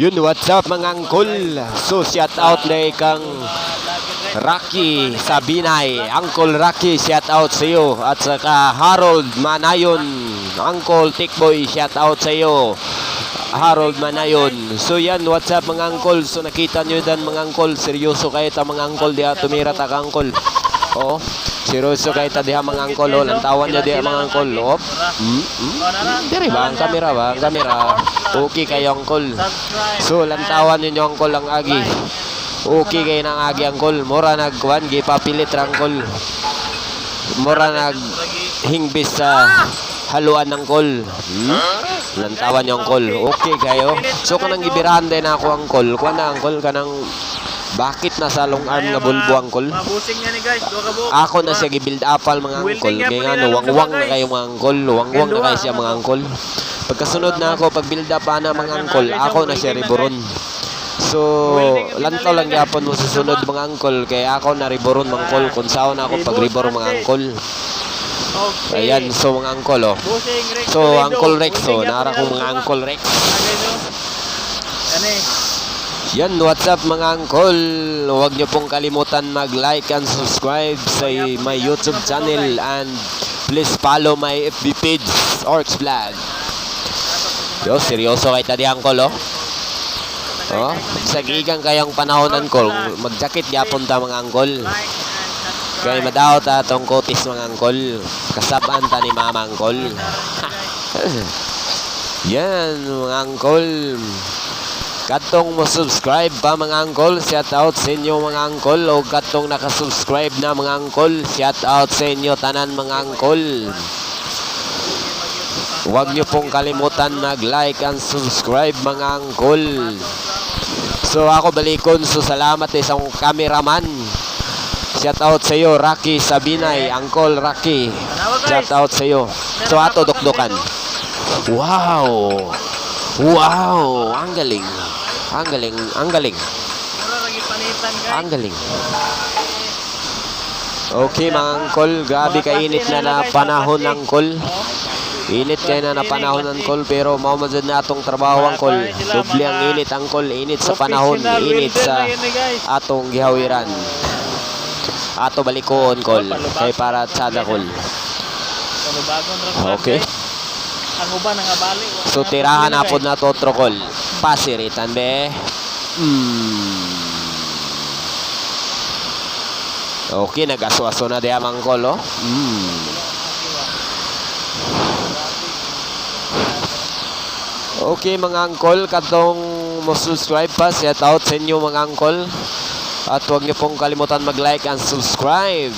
Yun, what's up mga angkol? So, shout out na kang Rocky Sabinay. Uncle Rocky, shout out sa iyo. At saka Harold Manayon. Uncle Tikboy, shout out sa iyo. Harold Manayon. So yan, what's up mga angkol? So nakita nyo dan mga angkol, seryoso kayo ta mga angkol, diha tumira ta ka angkol. Oo, seryoso kayo ta diha mga angkol, oh. lantawan nyo diha mga angkol. Oh. Hmm? Hmm? Diri ba ang kamera ba? Ang kamera. Okay kayo angkol. So lantawan ninyo angkol ang agi. Okay kayo ng agi angkol. Mura nagkuhan, gipapilit ra angkol. Mura nag hingbis sa haluan ng kol. Hmm? Lantawan yung kol. Okay kayo. So kanang gibirahan din ako ang kol. Kuha na ang kol kanang bakit nasa long arm nga bulbo ang kol? Mabusing nga ni guys, duha ka. Ako na siya gibuild upal mga angkol. Kaya nga no, wangwang na kayo mga angkol. Wangwang na kayo siya mga angkol. Pagkasunod na ako, pag build up na mga angkol, ako na siya riboron. So, lantaw lang yapon mo susunod mga angkol. Kaya ako na riboron mga angkol. Kung saan ako pag ribor mga angkol. Okay. Ayan, so mga angkol oh. So. Uncle Rex, nga nara yan, mga. Uncle Rex. Toledo. Yan what's up mga Uncle? Huwag niyo pong kalimutan mag-like and subscribe sa my YouTube channel and please follow my FB page, Orcs Vlog. Yo, seryoso kay tadi Uncle, oh. Oh, sa gigang kayong panahon Uncle, mag-jacket yapon ta mga subscribe. Kay madaw ta tong kotis mga Uncle. Kasaban ta ni Mama Uncle. Yan, mga angkol. Katong mo subscribe pa mga angkol, shout out sa inyo mga angkol o katong nakasubscribe na mga angkol, shout out sa inyo tanan mga angkol. Huwag niyo pong kalimutan mag-like and subscribe mga angkol. So ako balikon, so salamat sa isang cameraman. Shout out sa iyo, Rocky Sabinay, Angkol Rocky. Shout out sa iyo. So ato dokdokan. Wow! Wow! Ang galing. Ang galing. Ang galing. Ang galing. Okay mga angkol, grabe kainit na na panahon ng kol. Init kayo na na panahon ng kol, pero maumazad na atong trabaho ang kol. Doble ang init ang kol, init sa panahon, init sa atong gihawiran. Ato balikon kol, kay para tsada kol. Okay. Ang uban nga bali. wa So tirahan na po na to trokol. Pasiritan be. Mm. Okay, nag-aso-aso na diya mangkol, oh. Mm. Okay mga angkol, katong mo subscribe pa, shout out sa inyo mga angkol. At huwag niyo pong kalimutan mag-like and subscribe.